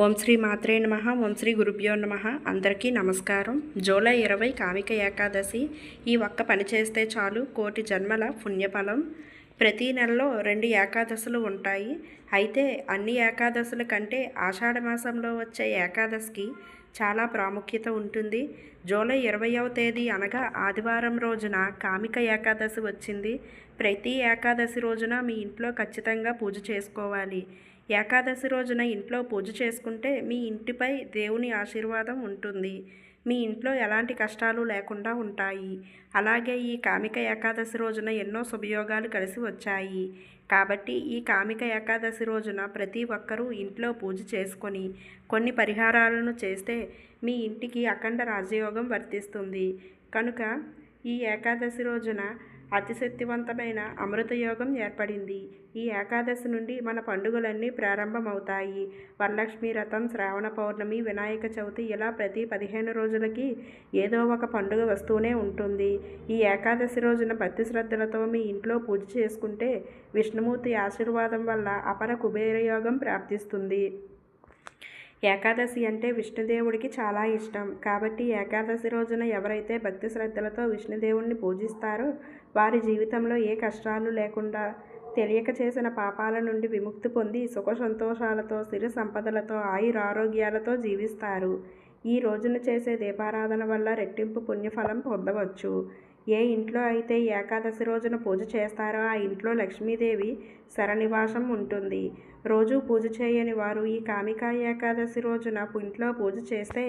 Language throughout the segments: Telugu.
ఓం శ్రీ మాత్రే నమ. ఓం శ్రీ గురుభ్యో నమ. అందరికీ నమస్కారం. జూలై ఇరవై కామిక ఏకాదశి. ఈ ఒక్క పని చేస్తే చాలు. కోటి జన్మల పుణ్యఫలం. ప్రతి నెలలో రెండు ఏకాదశులు ఉంటాయి. అయితే అన్ని ఏకాదశుల కంటే ఆషాఢ మాసంలో వచ్చే ఏకాదశికి చాలా ప్రాముఖ్యత ఉంటుంది. జూలై ఇరవయవ తేదీ అనగా ఆదివారం రోజున కామిక ఏకాదశి వచ్చింది. ప్రతి ఏకాదశి రోజున మీ ఇంట్లో ఖచ్చితంగా పూజ చేసుకోవాలి. ఏకాదశి రోజున ఇంట్లో పూజ చేసుకుంటే మీ ఇంటిపై దేవుని ఆశీర్వాదం ఉంటుంది. మీ ఇంట్లో ఎలాంటి కష్టాలు లేకుండా ఉంటాయి. అలాగే ఈ కామిక ఏకాదశి రోజున ఎన్నో శుభయోగాలు కలిసి వచ్చాయి. కాబట్టి ఈ కామిక ఏకాదశి రోజున ప్రతి ఒక్కరూ ఇంట్లో పూజ చేసుకొని కొన్ని పరిహారాలను చేస్తే మీ ఇంటికి అఖండ రాజయోగం వర్తిస్తుంది. కనుక ఈ ఏకాదశి రోజున అతిశక్తివంతమైన అమృత యోగం ఏర్పడింది. ఈ ఏకాదశి నుండి మన పండుగలన్నీ ప్రారంభమవుతాయి. వరలక్ష్మి రథం శ్రావణ పౌర్ణమి వినాయక చవితి ఇలా ప్రతి పదిహేను రోజులకి ఏదో ఒక పండుగ వస్తూనే ఉంటుంది. ఈ ఏకాదశి రోజున భక్తి శ్రద్ధలతో మీ ఇంట్లో పూజ చేసుకుంటే విష్ణుమూర్తి ఆశీర్వాదం వల్ల అపర కుబేర యోగం ప్రాప్తిస్తుంది. ఏకాదశి అంటే విష్ణుదేవుడికి చాలా ఇష్టం. కాబట్టి ఏకాదశి రోజున ఎవరైతే భక్తి శ్రద్ధలతో విష్ణుదేవుడిని పూజిస్తారో వారి జీవితంలో ఏ కష్టాలు లేకుండా తెలియక చేసిన పాపాల నుండి విముక్తి పొంది సుఖ సంతోషాలతో సిరి సంపదలతో ఆయురారోగ్యాలతో జీవిస్తారు. ఈ రోజున చేసే దీపారాధన వల్ల రెట్టింపు పుణ్యఫలం పొందవచ్చు. ఏ ఇంట్లో అయితే ఏకాదశి రోజున పూజ చేస్తారో ఆ ఇంట్లో లక్ష్మీదేవి శరనివాసం ఉంటుంది. రోజు పూజ చేయని వారు ఈ కామికా ఏకాదశి రోజున ఇంట్లో పూజ చేస్తే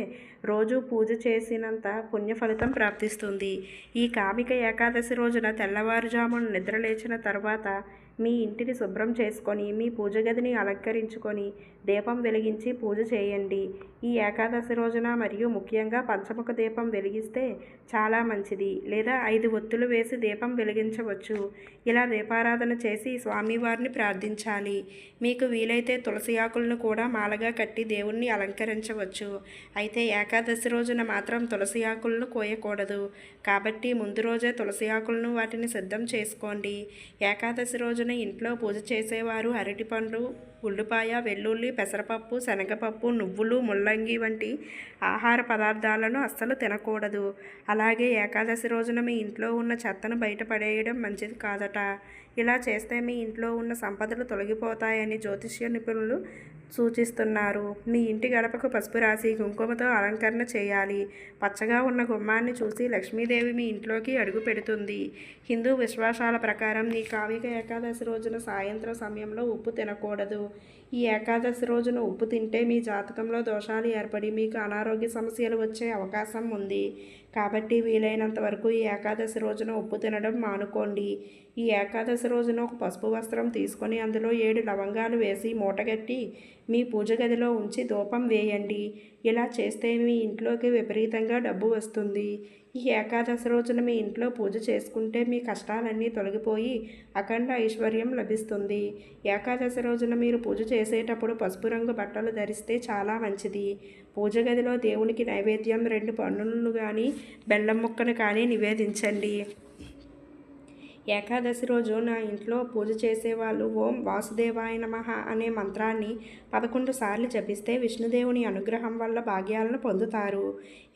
రోజు పూజ చేసినంత పుణ్య ఫలితం ప్రాప్తిస్తుంది. ఈ కామిక ఏకాదశి రోజున తెల్లవారుజామున నిద్రలేచిన తర్వాత మీ ఇంటిని శుభ్రం చేసుకొని మీ పూజ గదిని అలంకరించుకొని దీపం వెలిగించి పూజ చేయండి. ఈ ఏకాదశి రోజున మరియు ముఖ్యంగా పంచముఖ దీపం వెలిగిస్తే చాలా మంచిది. లేదా ఐదు ఒత్తులు వేసి దీపం వెలిగించవచ్చు. ఇలా దీపారాధన చేసి స్వామివారిని ప్రార్థించాలి. మీకు వీలైతే తులసి ఆకులను కూడా మాలగా కట్టి దేవుణ్ణి అలంకరించవచ్చు. అయితే ఏకాదశి రోజున మాత్రం తులసి ఆకులను కోయకూడదు. కాబట్టి ముందు రోజే తులసి ఆకులను వాటిని సిద్ధం చేసుకోండి. ఏకాదశి రోజు రోజున ఇంట్లో పూజ చేసేవారు అరటిపండ్లు ఉల్లిపాయ వెల్లుల్లి పెసరపప్పు శనగపప్పు నువ్వులు ముల్లంగి వంటి ఆహార పదార్థాలను అస్సలు తినకూడదు. అలాగే ఏకాదశి రోజున మీ ఇంట్లో ఉన్న చెత్తను బయటపడేయడం మంచిది కాదట. ఇలా చేస్తే మీ ఇంట్లో ఉన్న సంపదలు తొలగిపోతాయని జ్యోతిష్య నిపుణులు సూచిస్తున్నారు. మీ ఇంటి గడపకు పసుపు రాసి కుంకుమతో అలంకరణ చేయాలి. పచ్చగా ఉన్న గుమ్మాన్ని చూసి లక్ష్మీదేవి మీ ఇంట్లోకి అడుగు పెడుతుంది. హిందూ విశ్వాసాల ప్రకారం ఈ కావిక ఏకాదశి రోజున సాయంత్రం సమయంలో ఉప్పు తినకూడదు. ఈ ఏకాదశి రోజున ఉప్పు తింటే మీ జాతకంలో దోషాలు ఏర్పడి మీకు అనారోగ్య సమస్యలు వచ్చే అవకాశం ఉంది. కాబట్టి వీలైనంత వరకు ఈ ఏకాదశి రోజున ఉప్పు తినడం మానుకోండి. ఈ ఏకాదశి రోజున ఒక పసుపు వస్త్రం తీసుకొని అందులో ఏడు లవంగాలు వేసి మూటగట్టి మీ పూజ గదిలో ఉంచి ధూపం వేయండి. ఇలా చేస్తే మీ ఇంట్లోకి విపరీతంగా డబ్బు వస్తుంది. ఈ ఏకాదశి రోజున మీ ఇంట్లో పూజ చేసుకుంటే మీ కష్టాలన్నీ తొలగిపోయి అఖండ ఐశ్వర్యం లభిస్తుంది. ఏకాదశి రోజున మీరు పూజ చేసేటప్పుడు పసుపు రంగు బట్టలు ధరిస్తే చాలా మంచిది. పూజ గదిలో దేవునికి నైవేద్యం రెండు పన్నులను కానీ బెల్లం ముక్కను కానీ నివేదించండి. ఏకాదశి రోజు నా ఇంట్లో పూజ చేసేవాళ్ళు ఓం వాసుదేవాయ నమ అనే మంత్రాన్ని పదకొండు సార్లు జపిస్తే విష్ణుదేవుని అనుగ్రహం వల్ల భాగ్యాలను పొందుతారు.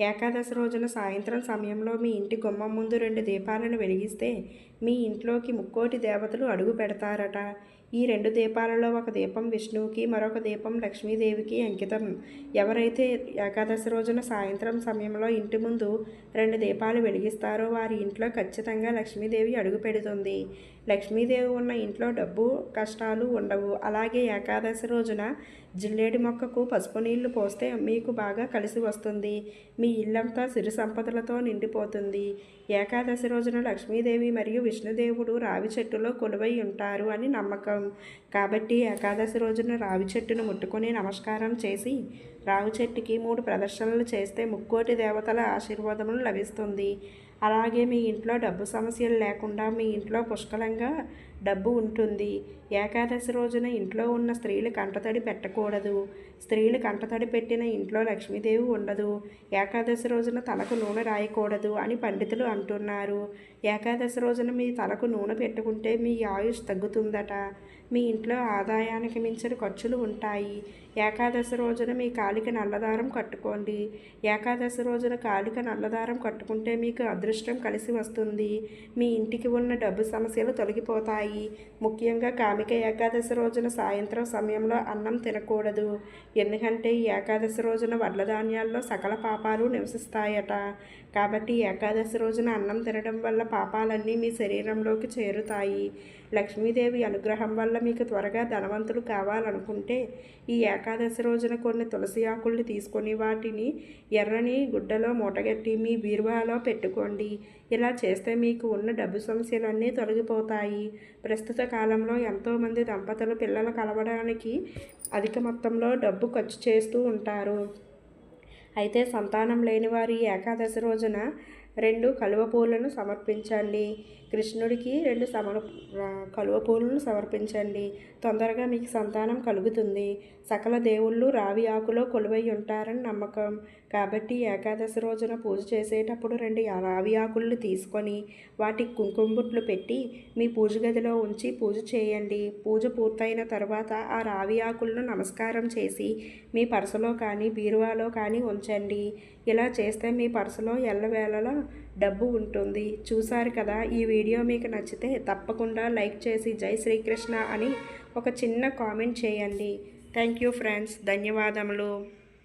ఏకాదశి రోజున సాయంత్రం సమయంలో మీ ఇంటి గుమ్మం ముందు రెండు దీపాలను వెలిగిస్తే మీ ఇంట్లోకి ముక్కోటి దేవతలు అడుగు పెడతారట. ఈ రెండు దీపాలలో ఒక దీపం విష్ణువుకి మరొక దీపం లక్ష్మీదేవికి అంకితం. ఎవరైతే ఏకాదశి రోజున సాయంత్రం సమయంలో ఇంటి ముందు రెండు దీపాలు వెలిగిస్తారో వారి ఇంట్లో ఖచ్చితంగా లక్ష్మీదేవి అడుగు పెడుతుంది. లక్ష్మీదేవి ఉన్న ఇంట్లో డబ్బు కష్టాలు ఉండవు. అలాగే ఏకాదశి రోజున జిల్లేడి మొక్కకు పసుపు నీళ్ళు పోస్తే మీకు బాగా కలిసి వస్తుంది. మీ ఇల్లంతా సిరి సంపదలతో నిండిపోతుంది. ఏకాదశి రోజున లక్ష్మీదేవి మరియు విష్ణుదేవుడు రావి చెట్టులో కొలువై ఉంటారు అని నమ్మకం. కాబట్టి ఏకాదశి రోజున రావి చెట్టును ముట్టుకొని నమస్కారం చేసి రావి చెట్టుకి మూడు ప్రదర్శనలు చేస్తే ముక్కోటి దేవతల ఆశీర్వాదములు లభిస్తుంది. అలాగే మీ ఇంట్లో డబ్బు సమస్యలు లేకుండా మీ ఇంట్లో పుష్కలంగా డబ్బు ఉంటుంది. ఏకాదశి రోజున ఇంట్లో ఉన్న స్త్రీలు కంటతడి పెట్టకూడదు. స్త్రీలు కంటతడి పెట్టిన ఇంట్లో లక్ష్మీదేవి ఉండదు. ఏకాదశి రోజున తలకు నూనె రాయకూడదు అని పండితులు అంటున్నారు. ఏకాదశి రోజున మీ తలకు నూనె పెట్టుకుంటే మీ ఆయుష్ తగ్గుతుందట. మీ ఇంట్లో ఆదాయానికి మించిన ఖర్చులు ఉంటాయి. ఏకాదశి రోజున మీ కాలికి నల్లదారం కట్టుకోండి. ఏకాదశి రోజున కాలిక నల్లదారం కట్టుకుంటే మీకు అదృష్టం కలిసి వస్తుంది. మీ ఇంటికి ఉన్న డబ్బు సమస్యలు తొలగిపోతాయి. ముఖ్యంగా కామిక ఏకాదశి రోజున సాయంత్రం సమయంలో అన్నం తినకూడదు. ఎందుకంటే ఈ ఏకాదశి రోజున వడ్ల ధాన్యాల్లో సకల పాపాలు నివసిస్తాయట. కాబట్టి ఏకాదశి రోజున అన్నం తినడం వల్ల పాపాలన్నీ మీ శరీరంలోకి చేరుతాయి. లక్ష్మీదేవి అనుగ్రహం వల్ల మీకు త్వరగా ధనవంతులు కావాలనుకుంటే ఈ ఏకాదశి రోజున కొన్ని తులసి ఆకుల్ని తీసుకొని వాటిని ఎర్రని గుడ్డలో మూటగట్టి మీ బీరువాలో పెట్టుకోండి. ఇలా చేస్తే మీకు ఉన్న డబ్బు సమస్యలన్నీ తొలగిపోతాయి. ప్రస్తుత కాలంలో ఎంతోమంది దంపతులు పిల్లలు కలవడానికి అధిక మొత్తంలో డబ్బు ఖర్చు చేస్తూ ఉంటారు. అయితే సంతానం లేని వారి ఏకాదశి రోజున రెండు కలువ పూలను సమర్పించండి. కృష్ణుడికి రెండు సమర్ కలువ పూలను సమర్పించండి. తొందరగా మీకు సంతానం కలుగుతుంది. సకల దేవుళ్ళు రావి ఆకులో కొలువై ఉంటారని నమ్మకం. కాబట్టి ఏకాదశి రోజున పూజ చేసేటప్పుడు రెండు రావి ఆకులను తీసుకొని వాటికి కుంకుమబుట్లు పెట్టి మీ పూజ గదిలో ఉంచి పూజ చేయండి. పూజ పూర్తయిన తర్వాత ఆ రావి ఆకులను నమస్కారం చేసి మీ పర్సులో కానీ బీరువాలో కానీ ఉంచండి. ఇలా చేస్తే మీ పర్సులో ఎల్లవేళలా డబ్బు ఉంటుంది. చూసారు కదా ఈ వీడియో మీకు నచ్చితే తప్పకుండా లైక్ చేసి జై శ్రీకృష్ణ అని ఒక చిన్న కామెంట్ చేయండి. Thank you friends. ధన్యవాదములు.